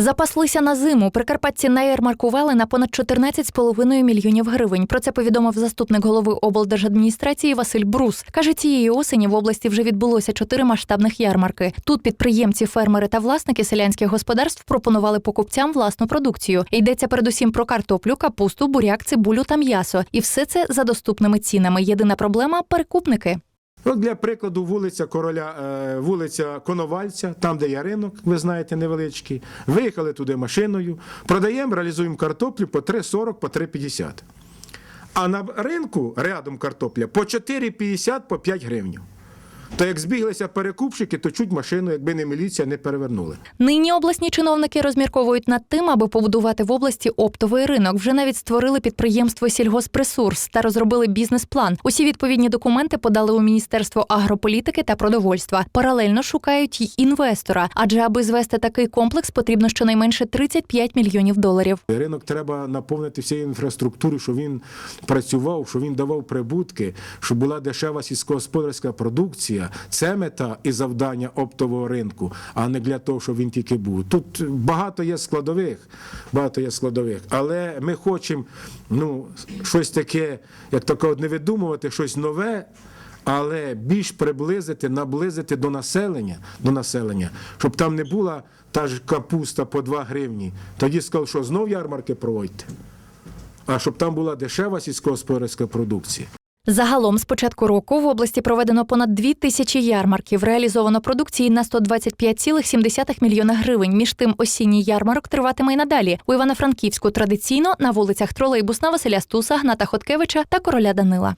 Запаслися на зиму. Прикарпатці наярмаркували на понад 14,5 мільйонів гривень. Про це повідомив заступник голови облдержадміністрації Василь Брус. Каже, цієї осені в області вже відбулося чотири масштабних ярмарки. Тут підприємці, фермери та власники селянських господарств пропонували покупцям власну продукцію. Йдеться передусім про картоплю, капусту, буряк, цибулю та м'ясо. І все це за доступними цінами. Єдина проблема перекупники. От для прикладу, вулиця короля, е, вулиця Коновальця, там, де є ринок, ви знаєте, невеличкий. Виїхали туди машиною, продаємо, реалізуємо картоплю по 3,40, по 3,50. А на ринку рядом картопля по 4,50, по 5 гривень. То як збіглися перекупщики, то чуть машину, якби не міліція, не перевернули. Нині обласні чиновники розмірковують над тим, аби побудувати в області оптовий ринок. Вже навіть створили підприємство Сільгосресурс та розробили бізнес-план. Усі відповідні документи подали у міністерство агрополітики та продовольства. Паралельно шукають й інвестора, адже аби звести такий комплекс, потрібно щонайменше 35 мільйонів доларів. Ринок треба наповнити всією інфраструктурою, щоб він працював, щоб він давав прибутки, щоб була дешева сільськогосподарська продукція. Це мета і завдання оптового ринку, а не для того, щоб він тільки був. Тут багато є складових, багато є складових, але ми хочемо ну, щось таке, як таке, не видумувати, щось нове. Але більш приблизити, наблизити до населення, до населення, щоб там не була та ж капуста по 2 гривні. Тоді сказав, що знов ярмарки проводьте. А щоб там була дешева сільськогосподарська продукція. Загалом з початку року в області проведено понад дві тисячі ярмарків. Реалізовано продукції на 125,7 мільйона гривень. Між тим осінній ярмарок триватиме й надалі. У Івано-Франківську традиційно на вулицях Тролейбусна Василя Стуса, Гната Хоткевича та Короля Данила.